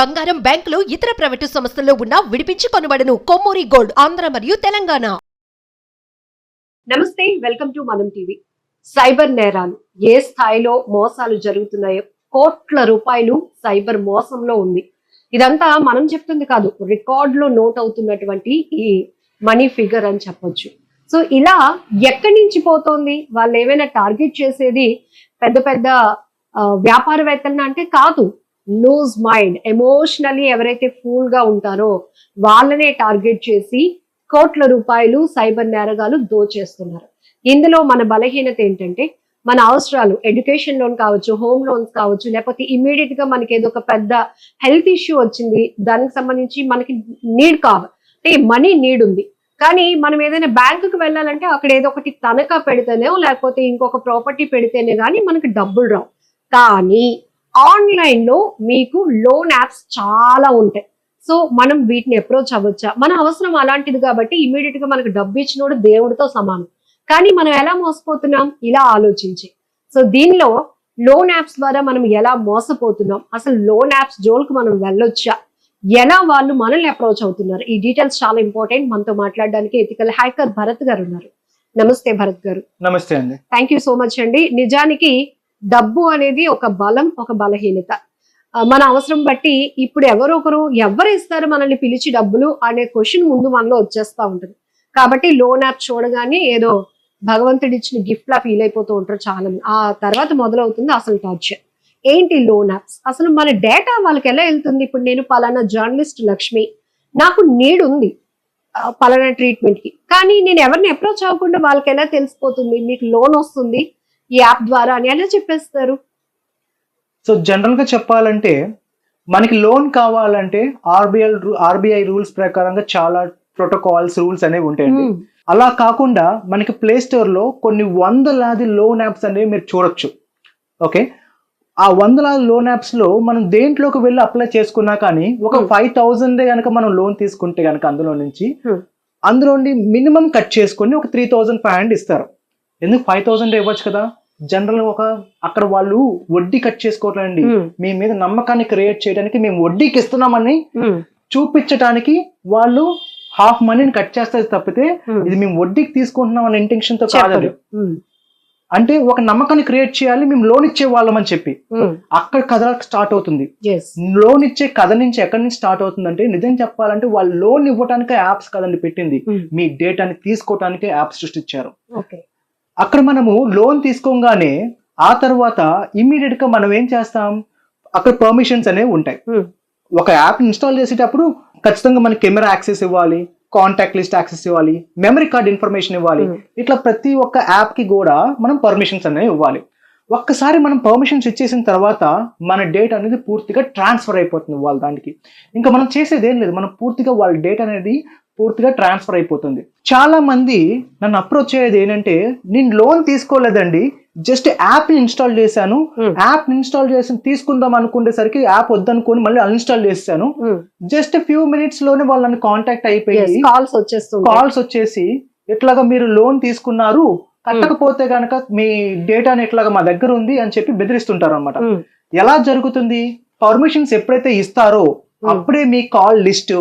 బంగారం బ్యాంకులు ఇతర ప్రైవేటు సంస్థల్లో ఉన్న విడిపించి కొనబడను. కొమ్మూరి గోల్డ్ ఆంధ్ర మరియు తెలంగాణ. నమస్తే welcome to Manam TV. Cyber నేరాలు ఏ స్థాయిలో మోసాలు జరుగుతున్నాయో కోట్ల రూపాయలు సైబర్ మోసంలో ఉంది. ఇదంతా మనం చెప్తుంది కాదు రికార్డ్లో నోట్ అవుతున్నటువంటి ఈ మనీ ఫిగర్ అని చెప్పొచ్చు. సో ఇలా ఎక్కడి నుంచి పోతోంది? వాళ్ళు ఏమైనా టార్గెట్ చేసేది పెద్ద పెద్ద వ్యాపారవేత్తలను అంటే కాదు. లూజ్ మైండ్ ఎమోషనలీ ఎవరైతే ఫూల్గా ఉంటారో వాళ్ళనే టార్గెట్ చేసి కోట్ల రూపాయలు సైబర్ నేరగాలు దోచేస్తున్నారు. ఇందులో మన బలహీనత ఏంటంటే మన అవసరాలు ఎడ్యుకేషన్ లోన్ కావచ్చు హోమ్ లోన్స్ కావచ్చు లేకపోతే ఇమీడియట్గా మనకి ఏదో ఒక పెద్ద హెల్త్ ఇష్యూ వచ్చింది దానికి సంబంధించి మనకి నీడ్ కావాలి అంటే మనీ నీడ్ ఉంది. కానీ మనం ఏదైనా బ్యాంకుకి వెళ్ళాలంటే అక్కడ ఏదో ఒకటి తనఖా పెడితేనే లేకపోతే ఇంకొక ప్రాపర్టీ పెడితేనే కానీ మనకి డబ్బులు రావు. కానీ ఆన్లైన్లో మీకు లోన్ యాప్స్ చాలా ఉంటాయి. సో మనం వీటిని అప్రోచ్ అవ్వచ్చా? మన అవసరం అలాంటిది కాబట్టి ఇమీడియట్గా మనకు డబ్బు ఇచ్చినోడు దేవుడితో సమానం. కానీ మనం ఎలా మోసపోతున్నాం? ఇలా ఆలోచించి. సో దీనిలో లోన్ యాప్స్ ద్వారా మనం ఎలా మోసపోతున్నాం? అసలు లోన్ యాప్స్ జోలికి మనం వెళ్ళొచ్చా? ఎలా వాళ్ళు మనల్ని అప్రోచ్ అవుతున్నారు? ఈ డీటెయిల్స్ చాలా ఇంపార్టెంట్. మనతో మాట్లాడడానికి ఎథికల్ హ్యాకర్ భరత్ గారు ఉన్నారు. నమస్తే భరత్ గారు. నమస్తే అండి. థ్యాంక్ యూ సో మచ్ అండి. నిజానికి డబ్బు అనేది ఒక బలం ఒక బలహీనత. మన అవసరం బట్టి ఇప్పుడు ఎవరొకరు ఎవరు ఇస్తారు మనల్ని పిలిచి డబ్బులు అనే క్వశ్చన్ ముందు మనలో వచ్చేస్తా ఉంటుంది. కాబట్టి లోన్ యాప్ చూడగానే ఏదో భగవంతుడి ఇచ్చిన గిఫ్ట్ లా ఫీల్ అయిపోతూ ఉంటారు చాలా ఆ తర్వాత మొదలవుతుంది అసలు టార్చర్. ఏంటి లోన్ యాప్స్? అసలు మన డేటా వాళ్ళకి ఎలా వెళ్తుంది? ఇప్పుడు నేను పలానా జర్నలిస్ట్ లక్ష్మి. నాకు నీడ్ ఉంది పలానా ట్రీట్మెంట్కి కానీ నేను ఎవరిని అప్రోచ్ అవ్వకుండా వాళ్ళకి ఎలా తెలిసిపోతుంది? మీకు లోన్ వస్తుంది ఈ యాప్ ద్వారా అని ఎలా చెప్పేస్తారు సో జనరల్గా చెప్పాలంటే మనకి లోన్ కావాలంటే ఆర్బిఐ ఆర్బిఐ రూల్స్ ప్రకారంగా చాలా ప్రోటోకాల్స్ రూల్స్ అనేవి ఉంటాయండి మ్మ్. అలా కాకుండా మనకి ప్లే స్టోర్లో కొన్ని వందలాది లోన్ యాప్స్ అనేవి మీరు చూడొచ్చు ఓకే ఆ వందలాది లోన్ యాప్స్లో మనం దేంట్లోకి వెళ్ళి అప్లై చేసుకున్నా కానీ ఒక Hmm. ఫైవ్ థౌసండ్ కనుక మనం లోన్ తీసుకుంటే కనుక అందులో నుంచి Hmm. అందులో మినిమం కట్ చేసుకొని ఒక త్రీ థౌసండ్ ఫైవ్ హండ్రెడ్ ఇస్తారు ఎందుకు ఫైవ్ థౌసండ్ ఇవ్వచ్చు కదా జనరల్ ఒక అక్కడ వాళ్ళు వడ్డీ కట్ చేసుకోవట్లేండి మ్మ్. మీ మీద నమ్మకాన్ని క్రియేట్ చేయడానికి మేము వడ్డీకి ఇస్తున్నామని. చూపించడానికి వాళ్ళు హాఫ్ మనీని కట్ చేస్తారు తప్పితే. ఇది మేము వడ్డీకి తీసుకుంటున్నాం అనే ఇంటెన్షన్తో కాదు. అంటే ఒక నమ్మకాన్ని క్రియేట్ చేయాలి మేము లోన్ ఇచ్చే వాళ్ళం అని చెప్పి. అక్కడ కథ స్టార్ట్ అవుతుంది. లోన్ ఇచ్చే కథ నుంచి ఎక్కడి నుంచి స్టార్ట్ అవుతుందంటే నిజం చెప్పాలంటే వాళ్ళు లోన్ ఇవ్వడానికే యాప్స్ కదండి పెట్టింది. మీ డేటాని తీసుకోవటానికే యాప్స్ సృష్టించారు. అక్కడ మనము లోన్ తీసుకోగానే ఆ తర్వాత ఇమ్మీడియట్గా మనం ఏం చేస్తాం? అక్కడ పర్మిషన్స్ అనేవి ఉంటాయి. ఒక యాప్ ఇన్స్టాల్ చేసేటప్పుడు ఖచ్చితంగా మనకి కెమెరా యాక్సెస్ ఇవ్వాలి కాంటాక్ట్ లిస్ట్ యాక్సెస్ ఇవ్వాలి మెమరీ కార్డ్ ఇన్ఫర్మేషన్ ఇవ్వాలి. ఇట్లా ప్రతి ఒక్క యాప్కి కూడా మనం పర్మిషన్స్ అనేవి ఇవ్వాలి. ఒక్కసారి మనం పర్మిషన్స్ ఇచ్చేసిన తర్వాత మన డేటా అనేది పూర్తిగా ట్రాన్స్ఫర్ అయిపోతుంది వాళ్ళ దానికి. ఇంకా మనం చేసేది ఏం లేదు. మనం పూర్తిగా వాళ్ళ డేటా అనేది పూర్తిగా ట్రాన్స్ఫర్ అయిపోతుంది చాలా మంది నన్ను అప్రోచ్ అయ్యేది ఏంటంటే నేను లోన్ తీసుకోలేదండి జస్ట్ యాప్ ఇన్స్టాల్ చేశాను. యాప్ ఇన్స్టాల్ చేసి తీసుకుందాం అనుకునేసరికి యాప్ వద్దనుకొని మళ్ళీ అన్ఇన్స్టాల్ చేశాను. జస్ట్ ఫ్యూ మినిట్స్లోనే వాళ్ళని కాంటాక్ట్. అయిపోయి కాల్స్ వచ్చేస్తుంది కాల్స్ వచ్చేసి ఇట్లాగా మీరు లోన్ తీసుకున్నారు కట్టకపోతే కనుక మీ డేటాని ఇట్లాగా మా దగ్గర ఉంది అని చెప్పి బెదిరిస్తుంటారు అనమాట. ఎలా జరుగుతుంది పర్మిషన్స్ ఎప్పుడైతే ఇస్తారో. అప్పుడే మీ కాల్ లిస్ట్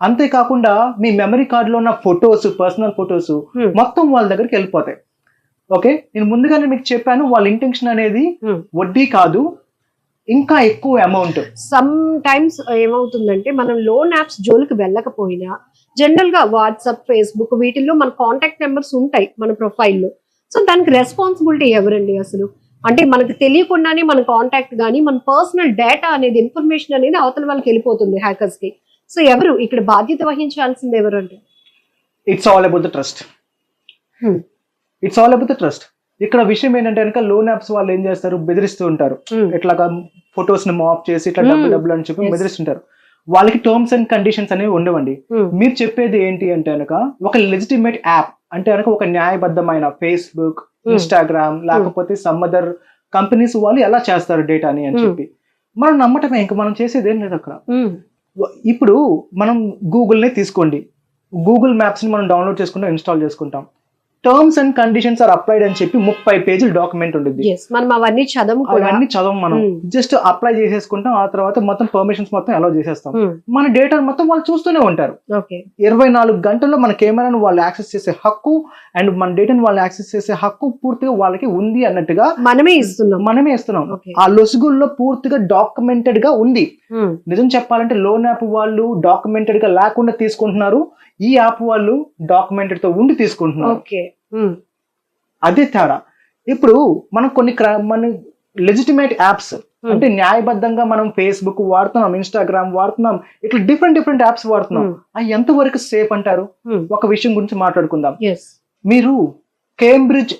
అంతేకాకుండా మీ మెమరీ కార్డ్లో ఉన్న ఫొటోస్ పర్సనల్ ఫొటోస్. మొత్తం వాళ్ళ దగ్గరికి వెళ్ళిపోతాయి. ఓకే నేను ముందుగానే మీకు చెప్పాను వాళ్ళ ఇంటెన్షన్ అనేది Hmm. వడ్డీ కాదు ఇంకా ఎక్కువ అమౌంట్ సమ్ టైమ్స్ ఏమవుతుందంటే మనం లోన్ యాప్స్ జోలికి వెళ్ళకపోయినా జనరల్గా వాట్సాప్ ఫేస్బుక్ వీటిల్లో మన కాంటాక్ట్ నెంబర్స్ ఉంటాయి మన ప్రొఫైల్లో సో దానికి రెస్పాన్సిబిలిటీ ఎవరండి అసలు? అంటే మనకు తెలియకుండానే మన కాంటాక్ట్ కానీ మన పర్సనల్ డేటా అనేది ఇన్ఫర్మేషన్ అనేది అవతల వాళ్ళకి వెళ్ళిపోతుంది హ్యాకర్స్కి. సో ఎవరు ఇక్కడ బాధ్యత వహించాల్సింది ఎవరు అంటే it's all about the trust Hmm. It's all about the trust ఇక్కడ విషయం ఏంటంటే కనుక లోన్ యాప్స్ వాళ్ళు ఏం చేస్తారు బెదిరిస్తూ ఉంటారు Hmm. ఇట్లాగా ఫొటోస్ని మాప్ చేసి ఇట్లా Hmm. డబ్బులు డబ్బులు అని చెప్పి. బెదిరిస్తుంటారు వాళ్ళకి టర్మ్స్ అండ్ కండిషన్స్ అనేవి ఉండవండి Hmm. మీరు చెప్పేది ఏంటి అంటే కనుక ఒక లెజిటిమేట్ యాప్ అంటే కనుక ఒక న్యాయబద్ధమైన ఫేస్బుక్ Hmm. ఇన్స్టాగ్రామ్ లేకపోతే సమ్ అదర్ కంపెనీస్ వాళ్ళు ఎలా చేస్తారు డేటాని అని Hmm. చెప్పి మనం నమ్మటమే ఇంకా మనం చేసేది ఏం లేదు అక్కడ Hmm. ఇప్పుడు మనం గూగుల్నే తీసుకోండి. గూగుల్ మ్యాప్స్ని మనం డౌన్లోడ్ చేసుకుంటాం ఇన్స్టాల్ చేసుకుంటాం. Terms and conditions are applied అని చెప్పి ముప్పై పేజీల డాక్యుమెంట్ ఉంటుంది మనం అవన్నీ చదవం అవన్నీ చదవం మనం. Hmm. జస్ట్ అప్లై చేసేసుకుంటాం ఆ తర్వాత మొత్తం పర్మిషన్స్ మొత్తం అలౌ చేసేస్తాం. Hmm. మన డేటా మొత్తం వాళ్ళు చూస్తూనే ఉంటారు. ఇరవై నాలుగు గంటల్లో మన కెమెరాను వాళ్ళు యాక్సెస్ చేసే హక్కు అండ్ మన డేటాను వాళ్ళు యాక్సెస్ చేసే హక్కు పూర్తిగా వాళ్ళకి ఉంది అన్నట్టుగా మనమే ఇస్తున్నాం. మనమే ఇస్తున్నాం. ఆ లొసుగుల్లో పూర్తిగా డాక్యుమెంటెడ్గా ఉంది. Hmm. నిజం చెప్పాలంటే లోన్ యాప్ వాళ్ళు డాక్యుమెంటెడ్గా లేకుండా తీసుకుంటున్నారు. ఈ యాప్ వాళ్ళు డాక్యుమెంటెడ్తో ఉండి తీసుకుంటున్నారు. Hmm. అదే తేడా ఇప్పుడు మనం కొన్ని మన లెజిటిమేట్ యాప్స్ అంటే న్యాయబద్ధంగా మనం ఫేస్బుక్ వాడుతున్నాం ఇన్స్టాగ్రామ్ వాడుతున్నాం ఇట్లా డిఫరెంట్ డిఫరెంట్ యాప్స్ వాడుతున్నాం. అవి ఎంతవరకు సేఫ్ అంటారు. ఒక విషయం గురించి మాట్లాడుకుందాం మీరు కేంబ్రిడ్జ్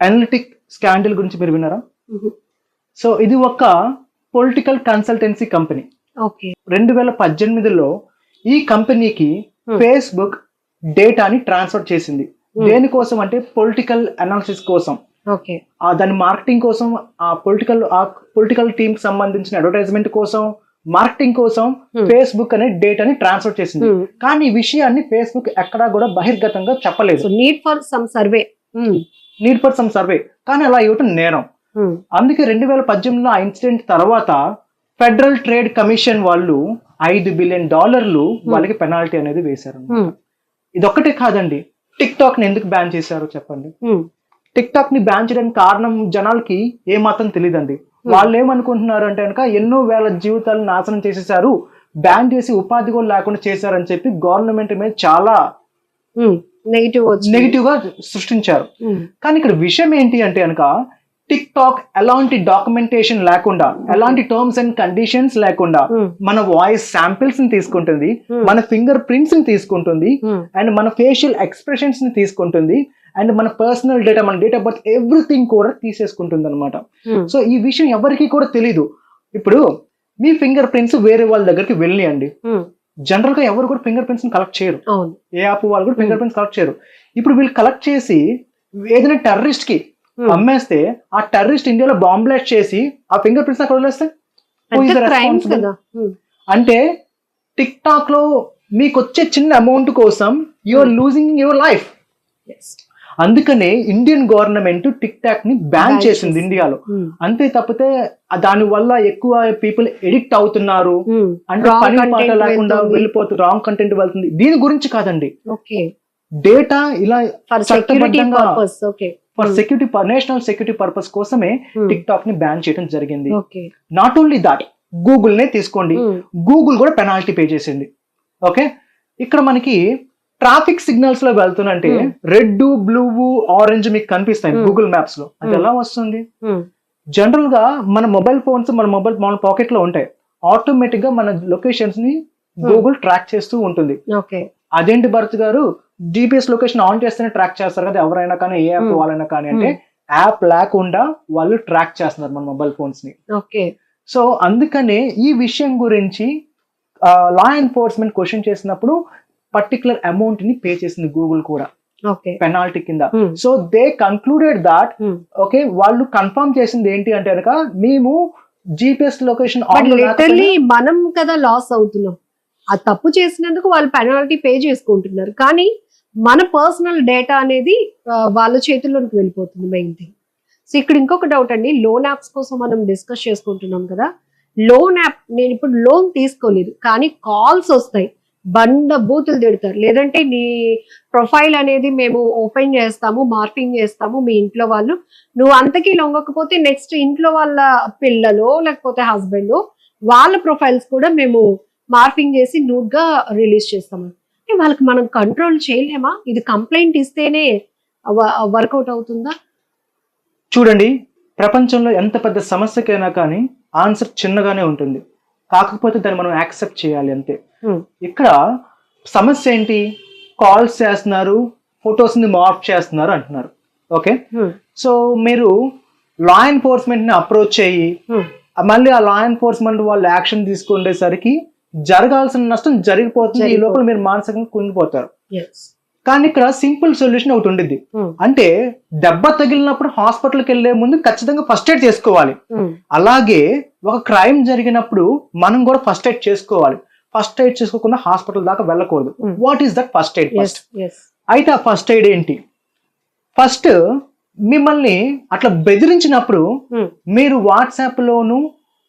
అనలిటిక్ స్కాండల్ గురించి మీరు విన్నారా. సో ఇది ఒక పొలిటికల్ కన్సల్టెన్సీ కంపెనీ రెండు వేల పద్దెనిమిదిలో ఈ కంపెనీకి. ఫేస్బుక్ డేటాని ట్రాన్స్ఫర్ చేసింది. దేనికోసం అంటే పొలిటికల్ అనాలిసిస్ కోసం. దాని మార్కెటింగ్ కోసం ఆ పొలిటికల్ ఆ పొలిటికల్ టీమ్కి సంబంధించిన అడ్వర్టైజ్మెంట్ కోసం మార్కెటింగ్ కోసం Hmm. ఫేస్బుక్ అనే డేటాని ట్రాన్స్ఫర్ చేసింది. కానీ ఈ విషయాన్ని ఫేస్బుక్ ఎక్కడా కూడా బహిర్గతంగా చెప్పలేదు. Need for some survey need for some survey కానీ అలా ఇవ్వటం నేరం. అందుకే రెండు వేల పద్దెనిమిదిలో ఆ ఇన్సిడెంట్ తర్వాత ఫెడరల్ ట్రేడ్ కమిషన్ వాళ్ళు ఐదు బిలియన్ డాలర్లు వాళ్ళకి పెనాల్టీ అనేది వేశారు ఇది ఒక్కటే కాదండి. టిక్ టాక్ని ఎందుకు బ్యాన్ చేశారో చెప్పండి. టిక్ టాక్ని బ్యాన్ చేయడానికి కారణం జనాలకి ఏ మాత్రం తెలియదండి వాళ్ళు ఏమనుకుంటున్నారు అంటే కనుక ఎన్నో వేల జీవితాలను నాశనం చేసేసారు బ్యాన్ చేసి ఉపాధి కూడా లేకుండా చేశారని చెప్పి గవర్నమెంట్ మీద చాలా నెగిటివ్ నెగిటివ్గా సృష్టించారు. కానీ ఇక్కడ విషయం ఏంటి అంటే కనుక టిక్ టాక్ ఎలాంటి డాక్యుమెంటేషన్ లేకుండా ఎలాంటి టర్మ్స్ అండ్ కండిషన్స్ లేకుండా మన వాయిస్ శాంపిల్స్ని తీసుకుంటుంది మన ఫింగర్ ప్రింట్స్ని తీసుకుంటుంది అండ్ మన ఫేషియల్ ఎక్స్ప్రెషన్స్ని తీసుకుంటుంది అండ్ మన పర్సనల్ డేటా మన డేట్ ఆఫ్ బర్త్ ఎవ్రీథింగ్ కూడా తీసేసుకుంటుంది అనమాట సో ఈ విషయం ఎవరికి కూడా తెలీదు. ఇప్పుడు మీ ఫింగర్ ప్రింట్స్ వేరే వాళ్ళ దగ్గరికి వెళ్ళినాయండి జనరల్గా ఎవరు కూడా ఫింగర్ ప్రింట్స్ కలెక్ట్ చేయరు. ఏ యాప్ వాళ్ళు కూడా ఫింగర్ ప్రింట్స్ కలెక్ట్ చేయరు. ఇప్పుడు వీళ్ళు కలెక్ట్ చేసి ఏదైనా టెర్రరిస్ట్కి అమ్మేస్తే ఆ టెర్రరిస్ట్ ఇండియాలో బాంబ్ బ్లాస్ట్ చేసి ఆ ఫింగర్ ప్రింట్స్ అక్కడ వదిలేస్తే? అంటే టిక్ టాక్లో మీకు వచ్చే చిన్న అమౌంట్ కోసం యువర్ లూజింగ్ యువర్ లైఫ్ అందుకనే ఇండియన్ గవర్నమెంట్ టిక్ టాక్ని బ్యాన్ చేసింది. ఇండియాలో అంతే తప్పితే దాని వల్ల ఎక్కువ పీపుల్ ఎడిక్ట్ అవుతున్నారు. అంటే పని లేకుండా. వెళ్ళిపోతుంది రాంగ్ కంటెంట్ వెళ్తుంది. దీని గురించి కాదండి. డేటా ఇలా చట్టబద్ధంగా for security national security purpose కోసమే టిక్ టాక్ని బ్యాన్ చేయడం జరిగింది. నాట్ ఓన్లీ దాట్ గూగుల్ నే తీసుకోండి. గూగుల్ కూడా పెనాల్టీ పే చేసింది. ఓకే? ఇక్కడ మనకి ట్రాఫిక్ సిగ్నల్స్లో వెళ్తున్నంటే Hmm. రెడ్ బ్లూ ఆరెంజ్ మీకు కనిపిస్తాయి Hmm. గూగుల్ మ్యాప్స్లో. అది Hmm. ఎలా వస్తుంది? జనరల్గా మన మొబైల్ ఫోన్స్ మన మొబైల్ మన పాకెట్లో ఉంటాయి. ఆటోమేటిక్గా మన లొకేషన్స్ని గూగుల్ ట్రాక్ చేస్తూ ఉంటుంది. ఓకే. అదేంటి భరత్ గారు? జీపీఎస్ లొకేషన్ ఆన్ చేస్తేనే ట్రాక్ చేస్తారు కదా ఎవరైనా కానీ ఏ యాప్ Hmm. వాళ్ళైనా కానీ అంటే యాప్ లేకుండా వాళ్ళు ట్రాక్ చేస్తున్నారు మన మొబైల్ ఫోన్స్ని. ఓకే సో అందుకనే ఈ విషయం గురించి లా ఎన్ఫోర్స్మెంట్ క్వశ్చన్ చేసినప్పుడు పర్టికులర్ అమౌంట్ని పే చేసింది గూగుల్ కూడా. ఓకే పెనాల్టీ కింద. So they concluded that okay వాళ్ళు కన్ఫర్మ్ చేసింది ఏంటి అంటే కనుక మేము జీపీఎస్ లొకేషన్ లిటరలీ మనం కదా లాస్ అవుతున్నాం. ఆ తప్పు చేసినందుకు వాళ్ళు పెనాల్టీ పే చేసుకుంటున్నారు. కానీ మన పర్సనల్ డేటా అనేది వాళ్ళ చేతుల్లోకి వెళ్ళిపోతుంది మెయిన్ థింగ్ సో ఇక్కడ ఇంకొక డౌట్ అండి. లోన్ యాప్స్ కోసం మనం డిస్కస్ చేసుకుంటున్నాం కదా. లోన్ యాప్ నేను ఇప్పుడు లోన్ తీసుకోలేదు. కానీ కాల్స్ వస్తాయి. బండ బూతులు తిడతారు. లేదంటే నీ ప్రొఫైల్ అనేది మేము ఓపెన్ చేస్తాము మార్పింగ్ చేస్తాము మీ ఇంట్లో వాళ్ళు. నువ్వు అంతకీ లొంగకపోతే నెక్స్ట్ ఇంట్లో వాళ్ళ పిల్లలు లేకపోతే హస్బెండ్ వాళ్ళ ప్రొఫైల్స్ కూడా మేము మార్పింగ్ చేసి నూట్గా రిలీజ్ చేస్తాము. అంటే వాళ్ళకి మనం కంట్రోల్ చేయలేమా? ఇది కంప్లైంట్ ఇస్తేనే వర్కౌట్ అవుతుందా? చూడండి ప్రపంచంలో ఎంత పెద్ద సమస్యకైనా కానీ ఆన్సర్ చిన్నగానే ఉంటుంది. కాకపోతే దాన్ని మనం యాక్సెప్ట్ చేయాలి అంతే. ఇక్కడ సమస్య ఏంటి? కాల్స్ చేస్తున్నారు ఫొటోస్ని మార్క్ చేస్తున్నారు అంటున్నారు. ఓకే సో మీరు లా ఎన్ఫోర్స్మెంట్ని అప్రోచ్ అయ్యి మళ్ళీ ఆ లా ఎన్ఫోర్స్మెంట్ వాళ్ళు యాక్షన్ తీసుకునేసరికి జరగాల్సిన నష్టం జరిగిపోతుంది ఈ. లోపల మీరు మానసికంగా కుంగిపోతారు. కానీ ఇక్కడ సింపుల్ సొల్యూషన్ ఒకటి ఉండిద్ది. అంటే దెబ్బ తగిలినప్పుడు హాస్పిటల్కి వెళ్ళే ముందు ఖచ్చితంగా ఫస్ట్ ఎయిడ్ చేసుకోవాలి. అలాగే ఒక క్రైమ్ జరిగినప్పుడు మనం కూడా ఫస్ట్ ఎయిడ్ చేసుకోవాలి. ఫస్ట్ ఎయిడ్ చేసుకోకుండా హాస్పిటల్ దాకా వెళ్ళకూడదు. Hmm. What is that first aid first అయితే ఆ ఫస్ట్ ఎయిడ్ ఏంటి? ఫస్ట్ మిమ్మల్ని అట్లా బెదిరించినప్పుడు Hmm. మీరు వాట్సాప్ లోను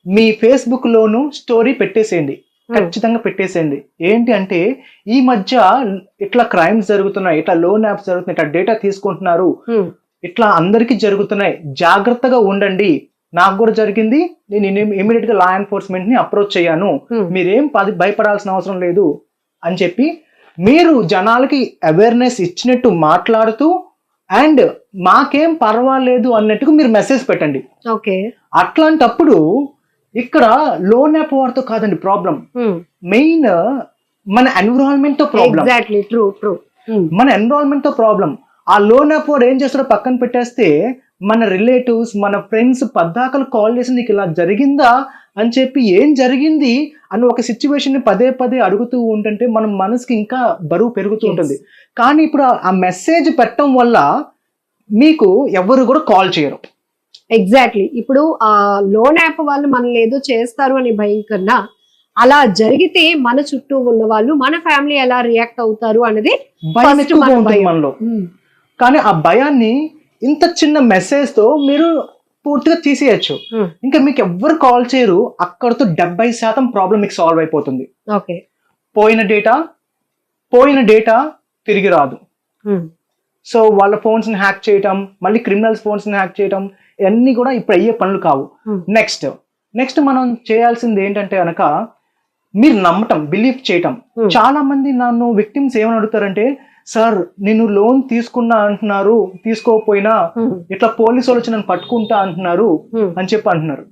మీ ఫేస్బుక్ లోను స్టోరీ పెట్టేసేయండి. ఖచ్చితంగా పెట్టేసేయండి. ఏంటి అంటే ఈ మధ్య ఇట్లా క్రైమ్స్ జరుగుతున్నాయి ఇట్లా లోన్ యాప్స్ జరుగుతున్నాయి ఇట్లా డేటా తీసుకుంటున్నారు. ఇట్లా అందరికీ జరుగుతున్నాయి. జాగ్రత్తగా ఉండండి. నాకు కూడా జరిగింది. నేను ఇమీడియట్గా లా ఎన్ఫోర్స్మెంట్ని అప్రోచ్ అయ్యాను. మీరేం భయపడాల్సిన అవసరం లేదు అని చెప్పి మీరు జనాలకి అవేర్నెస్ ఇచ్చినట్టు మాట్లాడుతూ అండ్ మాకేం పర్వాలేదు అన్నట్టుగా మీరు మెసేజ్ పెట్టండి. ఓకే. అట్లాంటప్పుడు ఇక్కడ లోన్ యాప్ వారితో కాదండి ప్రాబ్లం మెయిన్ మన ఎన్విరాన్మెంట్తో ప్రాబ్లం ఎగ్జాక్ట్లీ ట్రూ ట్రూ మన ఎన్విరాన్మెంట్తో ప్రాబ్లం ఆ లోన్ యాప్ వాడు ఏం చేస్తాడో పక్కన పెట్టేస్తే మన రిలేటివ్స్ మన ఫ్రెండ్స్ పద్దాకలు కాల్ చేసి నీకు ఇలా జరిగిందా అని చెప్పి ఏం జరిగింది అని ఒక సిచ్యువేషన్ని పదే పదే అడుగుతూ ఉంటుంటే మన మనసుకి ఇంకా బరువు పెరుగుతూ ఉంటుంది. కానీ ఇప్పుడు ఆ- ఆ మెసేజ్ పెట్టడం వల్ల మీకు ఎవరు కూడా కాల్ చేయరు. ఎగ్జాక్ట్లీ ఇప్పుడు ఆ లోన్ యాప్ వాళ్ళు మనల్ని ఏదో చేస్తారు అని భయం కన్నా అలా జరిగితే మన చుట్టూ ఉన్న వాళ్ళు మన ఫ్యామిలీ ఎలా రియాక్ట్ అవుతారు అనేది. మనలో. కానీ ఆ భయాన్ని ఇంత చిన్న మెసేజ్తో మీరు పూర్తిగా తీసేయచ్చు. Hmm. ఇంకా మీకు ఎవ్వరు కాల్ చేయరు అక్కడతో డెబ్బై శాతం ప్రాబ్లం మీకు సాల్వ్ అయిపోతుంది. ఓకే పోయిన డేటా పోయిన డేటా తిరిగి రాదు. సో వాళ్ళ ఫోన్స్ని హ్యాక్ చేయటం మళ్ళీ క్రిమినల్స్ ఫోన్స్ని హ్యాక్ చేయటం ఇవన్నీ కూడా ఇప్పుడు అయ్యే పనులు కావు Hmm. నెక్స్ట్ నెక్స్ట్ మనం చేయాల్సింది ఏంటంటే కనుక మీరు నమ్మటం బిలీవ్ చేయటం Hmm. చాలా మంది నన్ను విక్టిమ్స్ ఏమని అడుగుతారంటే సార్ నేను లోన్ తీసుకున్నా అంటున్నారు తీసుకోకపోయినా ఇట్లా పోలీసు వాళ్ళు వచ్చి నన్ను పట్టుకుంటా అంటున్నారు అని చెప్పి అంటున్నారు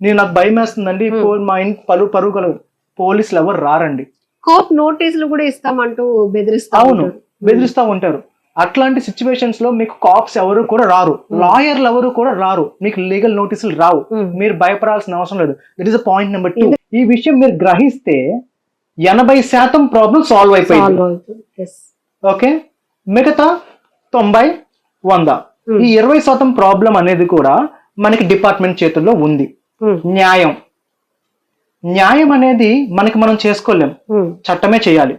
నేను నాకు భయం వేస్తుందండి Hmm. మా ఇంటి పరుగు పరుగు కలదు పోలీసులు ఎవరు రారండి కోర్ట్ నోటీసులు కూడా ఇస్తామంటూ బెదిరిస్తా అవును. బెదిరిస్తూ ఉంటారు అట్లాంటి సిచ్యువేషన్స్లో మీకు కాప్స్ ఎవరు కూడా రారు. లాయర్లు ఎవరు కూడా రారు. మీకు లీగల్ నోటీసులు రావు. Hmm. మీరు భయపడాల్సిన అవసరం లేదు. That is point number two ఈ విషయం మీరు గ్రహిస్తే ఎనభై శాతం ప్రాబ్లం సాల్వ్ అయిపోయింది. ఓకే మిగతా తొంభై వంద. Hmm. ఈ ఇరవై శాతం ప్రాబ్లం అనేది కూడా మనకి డిపార్ట్మెంట్ చేతుల్లో ఉంది. Hmm. న్యాయం. న్యాయం అనేది మనకి మనం చేసుకోలేం. Hmm. చట్టమే చేయాలి.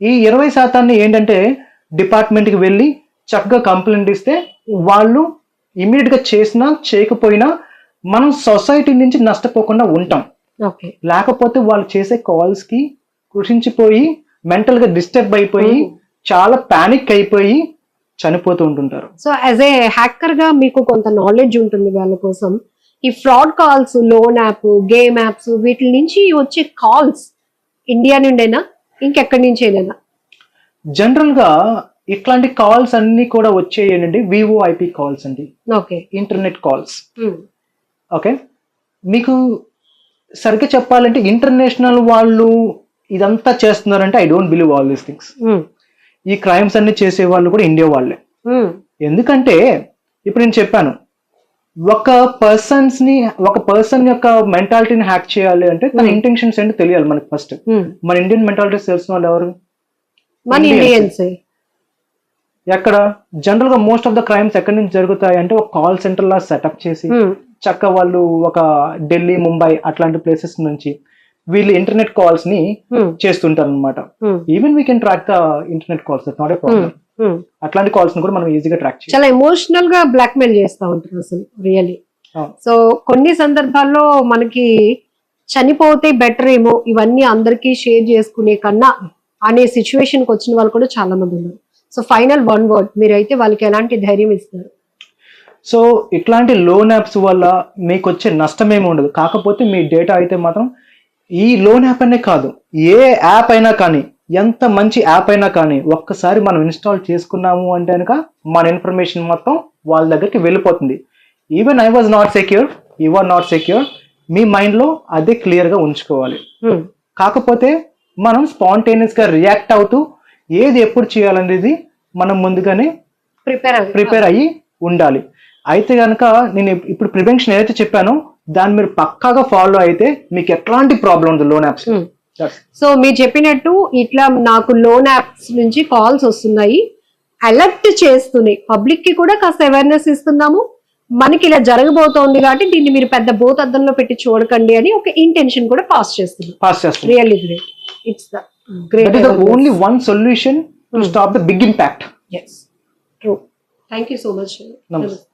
ఈ ఇరవై శాతాన్ని ఏంటంటే డిపార్ట్మెంట్కి వెళ్ళి చక్కగా కంప్లైంట్ ఇస్తే వాళ్ళు ఇమీడియట్గా చేసినా చేయకపోయినా మనం సొసైటీ నుంచి నష్టపోకుండా ఉంటాం. ఓకే. లేకపోతే వాళ్ళు చేసే కాల్స్కి కృషించిపోయి మెంటల్గా డిస్టర్బ్ అయిపోయి చాలా పానిక్ అయిపోయి చనిపోతూ ఉంటుంటారు. సో యాజ్ ఏ హ్యాకర్గా మీకు కొంత నాలెడ్జ్ ఉంటుంది వాళ్ళ కోసం. ఈ fraud calls loan app game apps వీటి నుంచి వచ్చే కాల్స్ ఇండియా నుండేనా? ఇంకెక్కడి నుంచేనా జనరల్గా ఇట్లాంటి కాల్స్ అన్ని కూడా వచ్చేయండి వివో ఐపీ కాల్స్ అండి. ఓకే. Internet calls. ఓకే? మీకు సరిగ్గా చెప్పాలంటే ఇంటర్నేషనల్ వాళ్ళు ఇదంతా చేస్తున్నారంటే I don't believe all these things. ఈ క్రైమ్స్ అన్ని చేసే వాళ్ళు కూడా ఇండియా వాళ్ళే. ఎందుకంటే ఇప్పుడు నేను చెప్పాను ఒక పర్సన్స్ని ఒక పర్సన్ యొక్క మెంటాలిటీని హ్యాక్ చేయాలి అంటే తన. ఇంటెన్షన్స్ ఏంటో తెలియాలి మనకి ఫస్ట్. మన ఇండియన్ మెంటాలిటీస్ తెలిసిన వాళ్ళు ఎవరు? మన. ఇండియన్స్ ఎక్కడ? జనరల్గా మోస్ట్ ఆఫ్ ద క్రైమ్స్ ఎక్కడి నుంచి జరుగుతాయి? అంటే ఒక కాల్ సెంటర్ లా సెటప్ చేసి చక్క వాళ్ళు ఒక ఢిల్లీ ముంబై అట్లాంటి ప్లేసెస్ నుంచి వీళ్ళు ఇంటర్నెట్ కాల్స్ని చేస్తుంటారు అనమాట even we can track the internet calls not a problem అట్లాంటి కాల్స్ని కూడా మనం ఈజీగా ట్రాక్ చేయాలి. చాలా ఎమోషనల్గా బ్లాక్ మెయిల్ చేస్తా ఉంటారు అసలు రియల్లీ. సో కొన్ని సందర్భాల్లో మనకి చనిపోతే బెటర్ ఏమో ఇవన్నీ అందరికీ షేర్ చేసుకునే కన్నా అనే సిచ్యువేషన్కి వచ్చిన వాళ్ళు కూడా చాలా మంది ఉన్నారు. సో ఫైనల్ వన్ వర్డ్ మీరైతే వాళ్ళకి ఎలాంటి ధైర్యం ఇస్తారు? సో ఇట్లాంటి లోన్ యాప్స్ వల్ల మీకు వచ్చే నష్టం ఏమి ఉండదు. కాకపోతే మీ డేటా అయితే మాత్రం ఈ లోన్ యాప్ అనే కాదు. ఏ యాప్ అయినా కానీ ఎంత మంచి యాప్ అయినా కానీ ఒక్కసారి మనం ఇన్స్టాల్ చేసుకున్నాము అంటే కనుక మన ఇన్ఫర్మేషన్ మొత్తం వాళ్ళ దగ్గరికి వెళ్ళిపోతుంది. Even I was not secure you are not secure మీ మైండ్లో అదే క్లియర్గా ఉంచుకోవాలి. Hmm. కాకపోతే మనం spontaneous గా రియాక్ట్ అవుతూ ఏది ఎప్పుడు చేయాలనేది మనం ముందుగానే ప్రిపేర్ ప్రిపేర్ అయ్యి ఉండాలి. అయితే కనుక నేను ఇప్- ఇప్పుడు ప్రివెన్షన్ ఏదైతే చెప్పానో దాన్ని మీరు పక్కాగా ఫాలో అయితే మీకు ఎట్లాంటి ప్రాబ్లం ఉండదు లోన్ యాప్స్ సో మీరు చెప్పినట్టు ఇట్లా నాకు లోన్ యాప్స్ నుంచి కాల్స్ వస్తున్నాయి. అలర్ట్ చేస్తున్నాయి. పబ్లిక్కి కూడా కాస్త అవేర్నెస్ ఇస్తున్నాము. మనకి ఇలా జరగబోతోంది కాబట్టి దీన్ని మీరు పెద్ద భూతద్దంలో పెట్టి చూడకండి అని ఒక ఇంటెన్షన్ కూడా పాస్ చేస్తున్నాం. పాస్ చేస్తుంది really great It's the hmm. great. That is the only one solution to hmm. stop the big impact. Yes. True. Thank you so much. Namaste. Namaste.